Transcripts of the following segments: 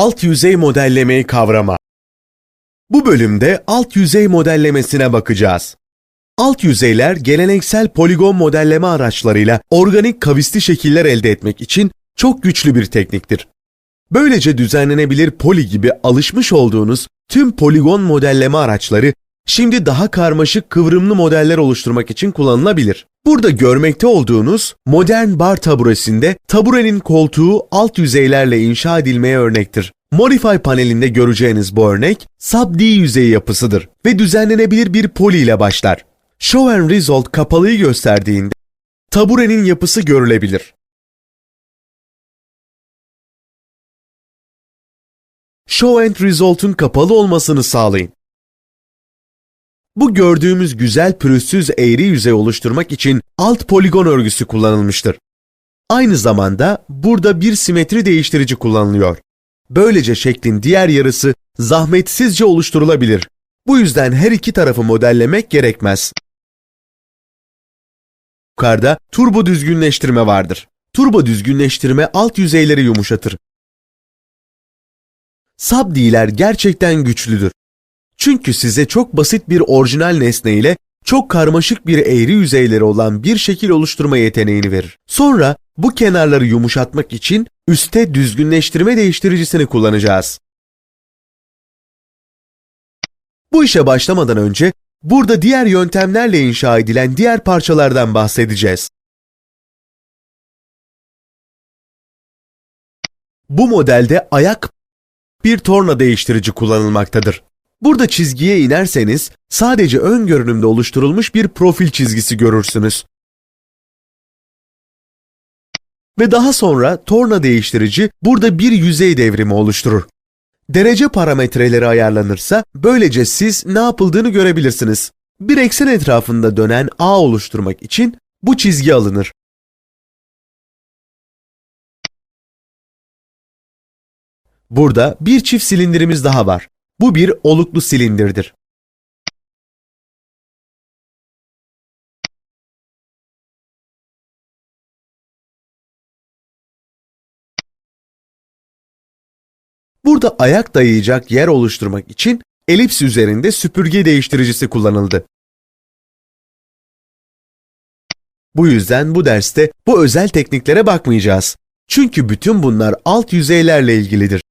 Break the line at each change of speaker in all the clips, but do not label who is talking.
Alt yüzey modellemeyi kavrama. Bu bölümde alt yüzey modellemesine bakacağız. Alt yüzeyler geleneksel poligon modelleme araçlarıyla organik kavisli şekiller elde etmek için çok güçlü bir tekniktir. Böylece düzenlenebilir poli gibi alışmış olduğunuz tüm poligon modelleme araçları şimdi daha karmaşık kıvrımlı modeller oluşturmak için kullanılabilir. Burada görmekte olduğunuz modern bar taburesinde taburenin koltuğu alt yüzeylerle inşa edilmeye örnektir. Modify panelinde göreceğiniz bu örnek sub-D yüzeyi yapısıdır ve düzenlenebilir bir poli ile başlar. Show and Result kapalıyı gösterdiğinde taburenin yapısı görülebilir. Show and Result'un kapalı olmasını sağlayın. Bu gördüğümüz güzel pürüzsüz eğri yüzey oluşturmak için alt poligon örgüsü kullanılmıştır. Aynı zamanda burada bir simetri değiştirici kullanılıyor. Böylece şeklin diğer yarısı zahmetsizce oluşturulabilir. Bu yüzden her iki tarafı modellemek gerekmez. Yukarıda turbo düzgünleştirme vardır. Turbo düzgünleştirme alt yüzeyleri yumuşatır. Subdi'ler gerçekten güçlüdür. Çünkü size çok basit bir orijinal nesne ile çok karmaşık bir eğri yüzeyleri olan bir şekil oluşturma yeteneğini verir. Sonra bu kenarları yumuşatmak için üste düzgünleştirme değiştiricisini kullanacağız. Bu işe başlamadan önce burada diğer yöntemlerle inşa edilen diğer parçalardan bahsedeceğiz. Bu modelde ayak bir torna değiştirici kullanılmaktadır. Burada çizgiye inerseniz sadece ön görünümde oluşturulmuş bir profil çizgisi görürsünüz. Ve daha sonra torna değiştirici burada bir yüzey devrimi oluşturur. Derece parametreleri ayarlanırsa böylece siz ne yapıldığını görebilirsiniz. Bir eksen etrafında dönen ağ oluşturmak için bu çizgi alınır. Burada bir çift silindirimiz daha var. Bu bir oluklu silindirdir. Burada ayak dayayacak yer oluşturmak için elips üzerinde süpürge değiştiricisi kullanıldı. Bu yüzden bu derste bu özel tekniklere bakmayacağız. Çünkü bütün bunlar alt yüzeylerle ilgilidir.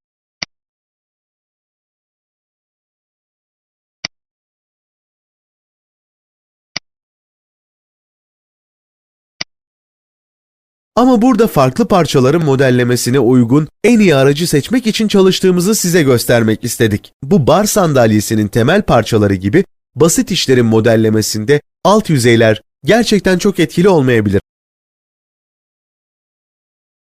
Ama burada farklı parçaların modellemesine uygun en iyi aracı seçmek için çalıştığımızı size göstermek istedik. Bu bar sandalyesinin temel parçaları gibi basit işlerin modellemesinde alt yüzeyler gerçekten çok etkili olmayabilir.